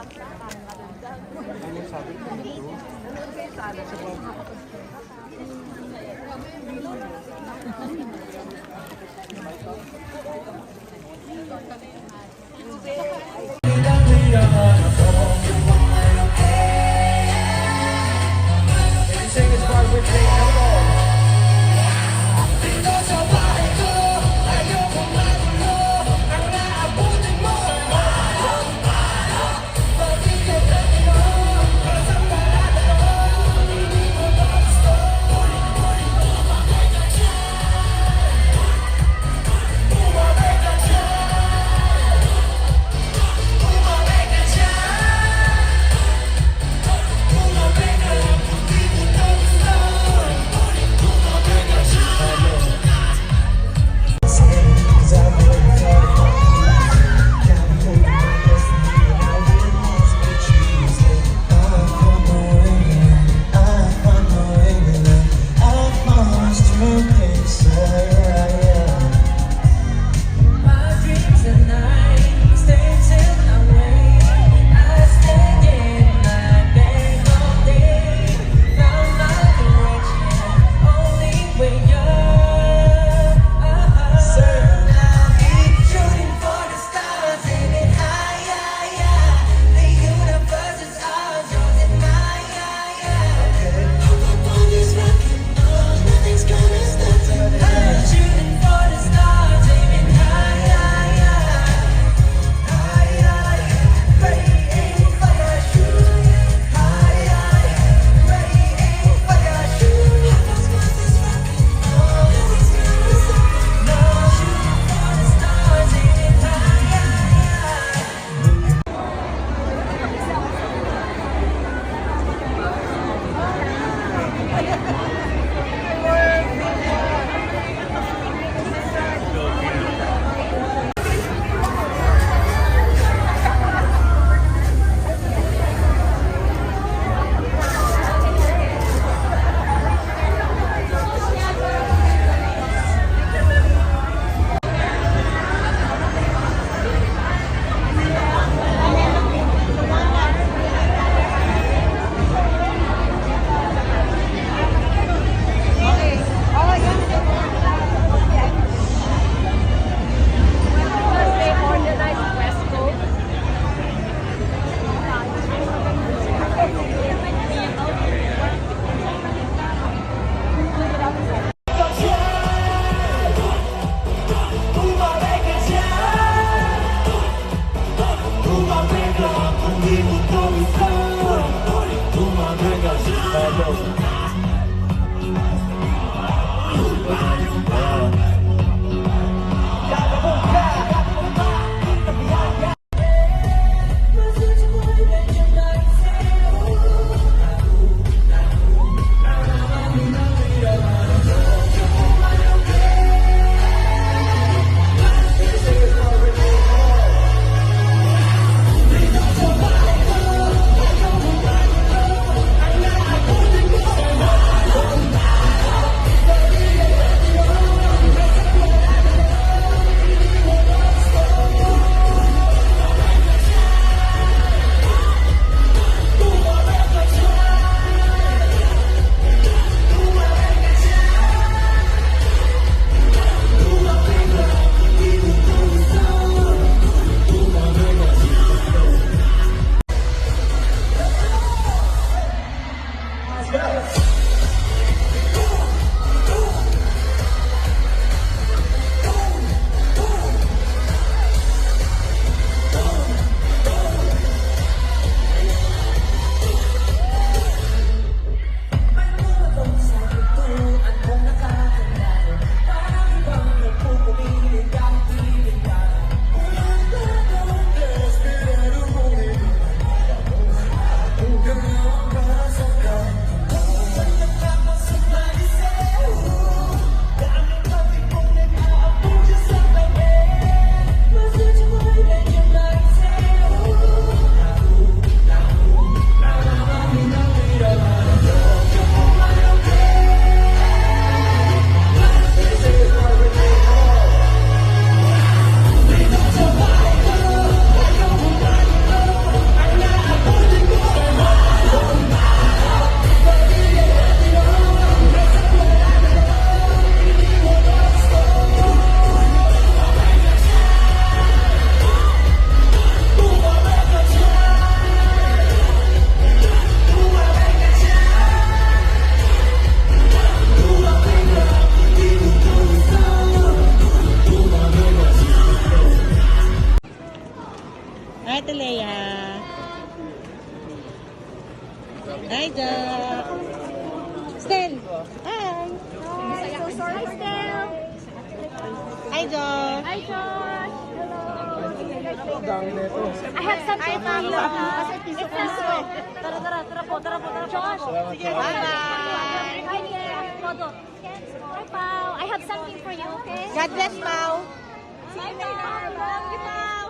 Ano sabi ko? Ano sabi? Yes. Jack. Stel. Hi. So sorry, Stel. Hi, Josh. Hi, Josh. Ito. I have something for you. Piso piso eh. Tara, tara, tara po, tara po, tara po. Josh. Bye-bye. Hi. Hi, Pao. I have something for you, okay? God bless, Pao. Bye, Pao. Love you, Pao.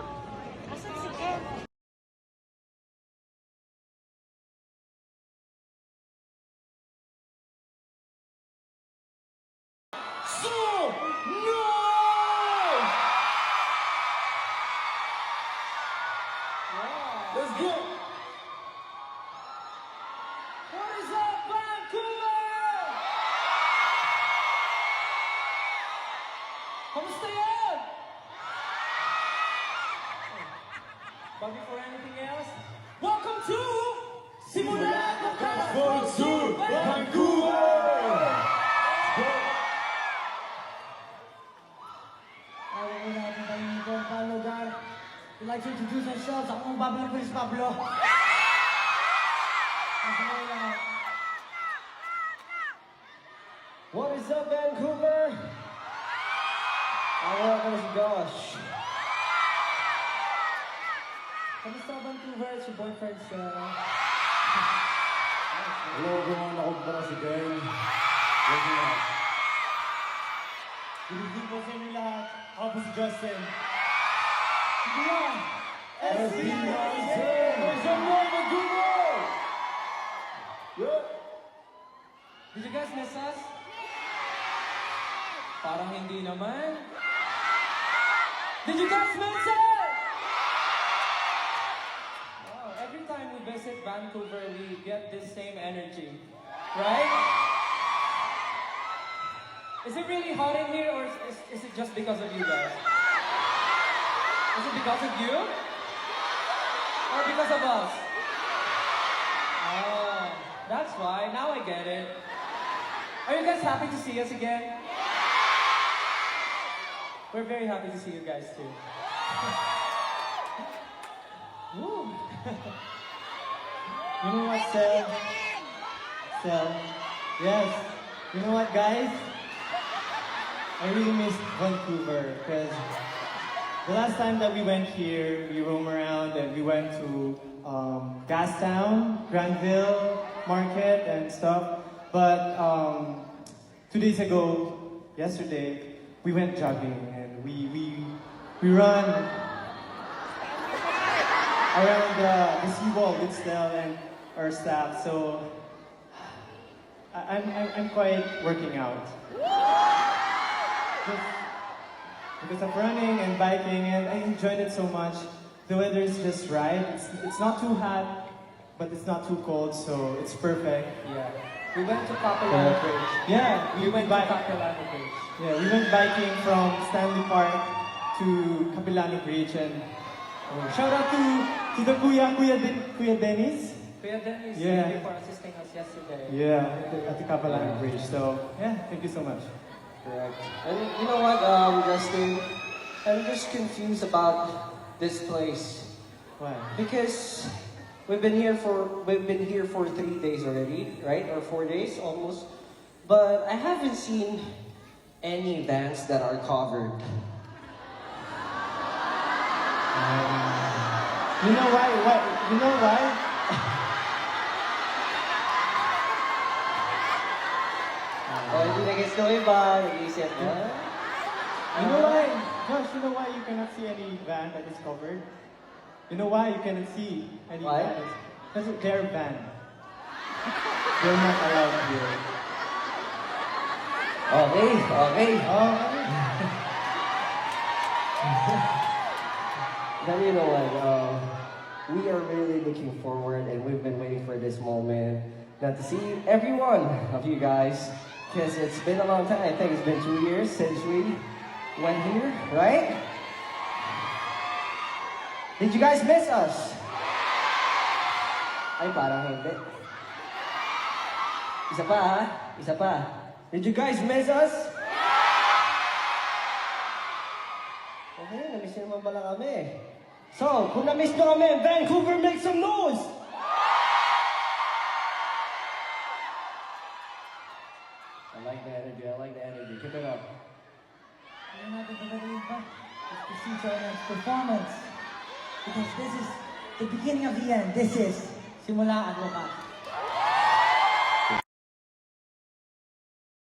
No! Let's go! What is up, Vancouver? Yan? But before anything else, welcome to Simula Welcome to Vancouver! Like to introduce ourselves. Ako ang Pablo Luis Pablo. What is up, Vancouver? Ako ako si Josh. Kamusta Vancouver? It's your boyfriend Sarah. Hello, everyone. Ako pala si Ben. Good evening po sa inyo lahat. Ako Justin. Did you guys miss us? Parang hindi naman. Did you guys miss? Wow, every time we visit Vancouver, we get this same energy. Right? Is it really hot in here or is, is it just because of you guys? Is it because of you? Or because of us? Oh, that's why. Now I get it. Are you guys happy to see us again? We're very happy to see you guys too. Woo. You know what, Sel? Sel? Yes. You know what, guys? I really miss Vancouver because the last time that we went here, we roam around and we went to um, Gastown, Granville Market and stuff. But um, two days ago, yesterday, we went jogging and we we we run around the, the seawall with Stel and our staff. So I- I'm, I'm, I'm quite working out. Just because of running and biking, and I enjoyed it so much. The weather is just right. It's, it's not too hot, but it's not too cold, so it's perfect. Yeah. We went to Capilano Yeah. Bridge. Yeah, We we went to bike- Bridge. Yeah, we went biking from Stanley Park to Capilano Bridge, and oh, shout out to to the Kuya Kuya Den- Kuya Dennis. Kuya Dennis, Yeah. thank you for assisting us yesterday. Yeah, at the, at the Capilano Bridge. So yeah, thank you so much. Correct. And you know what, um, Justin? I'm just confused about this place Why? because we've been here for we've been here for three days already, right? Or four days almost. But I haven't seen any vans that are covered. Um, you know why? What? You know why? Oh, hindi na guess ko iba. Nag-iisip na. You know why? Josh, you know why you cannot see any van that is covered? You know why you cannot see any Why? van? Because they're van. They're not allowed here. Okay, okay. Oh, Then you know what? Uh, we are really looking forward, and we've been waiting for this moment. Now to see every one of you guys, because it's been a long time. I think it's been two years since we one here, right? Did you guys miss us? Ay, parang hindi. Isa pa, ha? Isa pa. Did you guys miss us? Okay, na-miss nyo naman pala kami. So, kung na-miss nyo kami, Vancouver, make some noise! performance because this is the beginning of the end. This is Simula at Wakas.